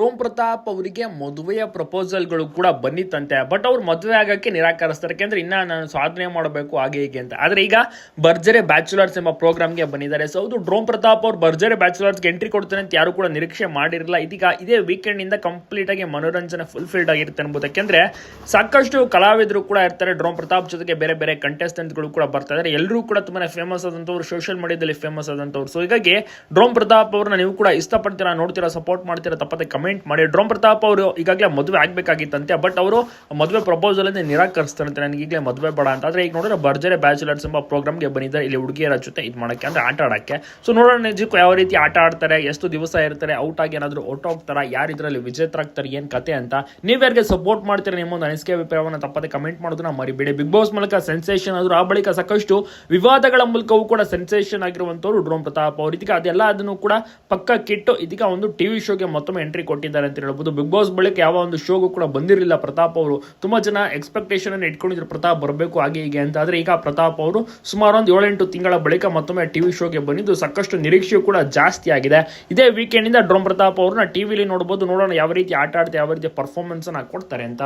Rome Pratap ಅವರಿಗೆ ಮದುವೆಯ ಪ್ರಪೋಸಲ್ಗಳು ಕೂಡ ಬಂದಿತ್ತಂತೆ. ಬಟ್ ಅವ್ರು ಮದುವೆ ಆಗೋಕ್ಕೆ ನಿರಾಕರಿಸ್ತಾರೆ. ಯಾಕೆಂದ್ರೆ ಇನ್ನ ನಾನು ಸಾಧನೆ ಮಾಡಬೇಕು ಹಾಗೆ ಹೀಗೆ ಅಂತ. ಆದರೆ ಈಗ ಬರ್ಜರೆ ಬ್ಯಾಚುಲರ್ಸ್ ಎಂಬ ಪ್ರೋಗ್ರಾಮ್ಗೆ ಬಂದಿದ್ದಾರೆ. ಸೊ ಅದು ಡ್ರೋಮ್ ಪ್ರತಾಪ್ ಅವ್ರು ಬರ್ಜರೆ ಬ್ಯಾಚುಲರ್ಸ್ಗೆ ಎಂಟ್ರಿ ಕೊಡ್ತಾರೆ ಅಂತ ಯಾರು ಕೂಡ ನಿರೀಕ್ಷೆ ಮಾಡಿರಲಿಲ್ಲ. ಇದೀಗ ಇದೇ ವೀಕೆಂಡ್ ಇಂದ ಕಂಪ್ಲೀಟ್ ಆಗಿ ಮನೋರಂಜನೆ ಫುಲ್ಫಿಲ್ಡ್ ಆಗಿರುತ್ತೆ ಅನ್ಬೋದು. ಯಾಕೆಂದ್ರೆ ಸಾಕಷ್ಟು ಕಲಾವಿದರು ಕೂಡ ಇರ್ತಾರೆ. ಡ್ರೋಮ್ ಪ್ರತಾಪ್ ಜೊತೆಗೆ ಬೇರೆ ಬೇರೆ ಕಂಟೆಸ್ಟೆಂಟ್ಗಳು ಕೂಡ ಬರ್ತಾ ಇದ್ದಾರೆ. ಎಲ್ಲರೂ ಕೂಡ ತುಂಬಾ ಫೇಮಸ್ ಆದಂಥವ್ರು ಸೋಷಿಯಲ್ ಮೀಡಿಯಾದಲ್ಲಿ ಫೇಮಸ್ ಆದಂಥವ್ರು. ಸೊ ಹೀಗಾಗಿ ಡ್ರೋಮ್ ಪ್ರತಾಪ್ ಅವ್ರನ್ನ ನೀವು ಕೂಡ ಇಷ್ಟಪಡ್ತೀರಾ, ನೋಡ್ತೀರಾ ಸಪೋರ್ಟ್ ಮಾಡ್ತೀರಾ ತಪ್ಪದೆ ಕಮೆಂಟ್ ಮಾಡಿ ಡ್ರೋಮ್ ಪ್ರತಾಪ್ ಅವರು ಈಗಾಗಲೇ ಮದುವೆ ಆಗಬೇಕಾಗಿತ್ತಂತೆ ಬಟ್ ಅವರು ಮದುವೆ ಪ್ರಪೋಸಲ್ ಅನ್ನು ನಿರಾಕರಿಸ್ತಾರಂತೆ. ನನಗೆ ಈಗಲೇ ಮದುವೆ ಬೇಡ ಅಂತ. ಆದರೆ ಈಗ ನೋಡಿದ್ರೆ ಬರ್ಜರೆ ಬ್ಯಾಚುಲರ್ಸ್ ಎಂಬ ಪ್ರೋಗ್ರಾಮ್ಗೆ ಬಂದಿದ್ದಾರೆ. ಇಲ್ಲಿ ಹುಡುಗಿಯರ ಜೊತೆ ಇದು ಮಾಡೋಕ್ಕೆ, ಅಂದ್ರೆ ಆಟ ಆಡೋಕ್ಕೆ. ಸೊ ನೋಡೋಣ ನಿಜಕ್ಕೂ ಯಾವ ರೀತಿ ಆಟ ಆಡ್ತಾರೆ, ಎಷ್ಟು ದಿವಸ ಇರ್ತಾರೆ ಔಟ್ ಆಗಿ ಏನಾದರೂ ಔಟ್ ಹೋಗ್ತಾರೆ ಯಾರು ಇದರಲ್ಲಿ ವಿಜೇತರಾಗ್ತಾರೆ ಏನು ಕತೆ ಅಂತ. ನೀವು ಯಾರಿಗೆ ಸಪೋರ್ಟ್ ಮಾಡ್ತೀರಾ ನಿಮ್ಮ ಒಂದು ಅನಿಸಿಕೆ ಅಭಿಪ್ರಾಯವನ್ನು ತಪ್ಪದೆ ಕಮೆಂಟ್ ಮಾಡೋದನ್ನ ಮರಿಬೇಡಿ. ಬಿಗ್ ಬಾಸ್ ಮೂಲಕ ಸೆನ್ಸೇಷನ್ ಆದರೂ ಆ ಬಳಿಕ ಸಾಕಷ್ಟು ವಿವಾದಗಳ ಮೂಲಕವೂ ಕೂಡ ಸೆನ್ಸೇಷನ್ ಆಗಿರುವಂತವ್ರು ಡ್ರೋಮ್ ಪ್ರತಾಪ್ ಅವರು. ಇದೀಗ ಅದೆಲ್ಲ ಅದನ್ನು ಕೂಡ ಪಕ್ಕ ಕಿಟ್ಟು ಇದೀಗ ಒಂದು ಟಿವಿ ಶೋಗೆ ಮತ್ತೊಮ್ಮೆ ಎಂಟ್ರಿ ಕೊಟ್ಟಿದ್ದಾರೆ ಅಂತ ಹೇಳ್ಬೋದು. ಬಿಗ್ ಬಾಸ್ ಬಳಿಕ ಯಾವ ಒಂದು ಶೋಗೂ ಕೂಡ ಬಂದಿರಲಿಲ್ಲ. ಪ್ರತಾಪ್ ಅವರು ತುಂಬಾ ಜನ ಎಕ್ಸ್ಪೆಕ್ಟೇಷನ್ ಅನ್ನು ಇಟ್ಕೊಂಡಿದ್ರು. ಪ್ರತಾಪ್ ಬರಬೇಕು, ಹಾಗೆ ಹೀಗೆ ಅಂತ. ಆದರೆ ಈಗ ಪ್ರತಾಪ್ ಅವರು ಸುಮಾರು ಒಂದು ಏಳೆಂಟು ತಿಂಗಳ ಬಳಿಕ ಮತ್ತೊಮ್ಮೆ ಟಿವಿ ಶೋಗೆ ಬಂದಿದ್ದು, ಸಾಕಷ್ಟು ನಿರೀಕ್ಷೆಯು ಕೂಡ ಜಾಸ್ತಿ ಆಗಿದೆ. ಇದೇ ವೀಕೆಂಡ್ ಇಂದ ಡ್ರೋಮ್ ಪ್ರತಾಪ್ ಅವ್ರನ್ನ ಟಿವಿಲಿ ನೋಡಬಹುದು ನೋಡೋಣ ಯಾವ ರೀತಿ ಆಟ ಆಡ್ತಾ ಯಾವ ರೀತಿ ಪರ್ಫಾರ್ಮೆನ್ಸ್ ಅನ್ನ ಕೊಡ್ತಾರೆ ಅಂತ.